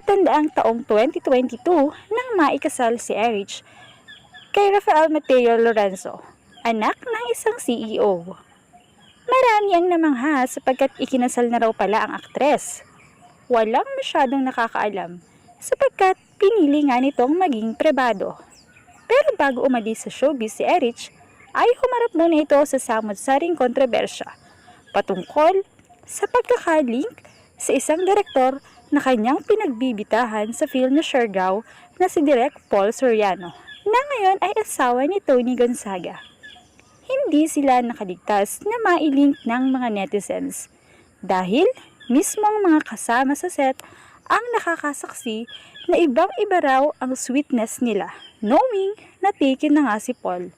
Natatandaang taong 2022 nang maikasal si Erich kay Rafael Mateo Lorenzo, anak ng isang CEO. Marami ang namangha sapagkat ikinasal na raw pala ang aktres. Walang masyadong nakakaalam sapagkat pinili nga nitong maging pribado. Pero bago umalis sa showbiz si Erich, ay humarap muna ito sa samot-saring kontrobersya patungkol sa pagkakalink sa isang direktor na kanyang pinagbibitahan sa film na Siargao na si Direk Paul Soriano na ngayon ay asawa ni Tony Gonzaga. Hindi sila nakaligtas na mailink ng mga netizens dahil mismong mga kasama sa set ang nakakasaksi na ibang iba raw ang sweetness nila knowing na taken na nga si Paul.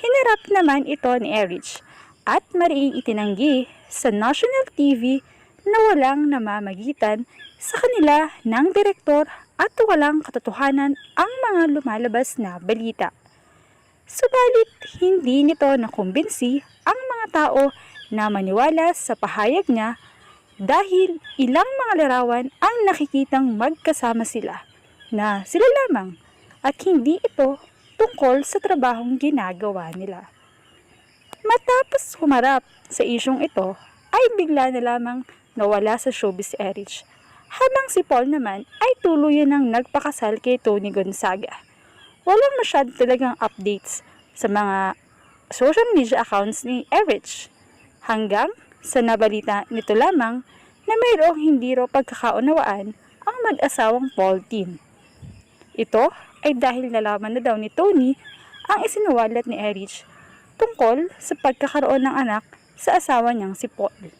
Hinarap naman ito ni Erich at mariing itinanggi sa national TV na walang namamagitan sa kanila ng direktor at walang katotohanan ang mga lumalabas na balita. Subalit hindi nito nakumbinsi ang mga tao na maniwala sa pahayag niya dahil ilang mga larawan ang nakikitang magkasama sila na sila lamang at hindi ito tungkol sa trabahong ginagawa nila. Matapos humarap sa isyong ito, ay bigla na lamang nawala sa showbiz Erich. Habang si Paul naman ay tuluyan ng nagpakasal kay Tony Gonzaga. Walang masyado talagang updates sa mga social media accounts ni Erich. Hanggang sa nabalita nito lamang na mayroong hindi raw pagkakaunawaan ang mag-asawang Paul team. Ito ay dahil nalaman na daw ni Tony ang isinuwalat ni Erich tungkol sa pagkakaroon ng anak sa asawa niyang si Paul.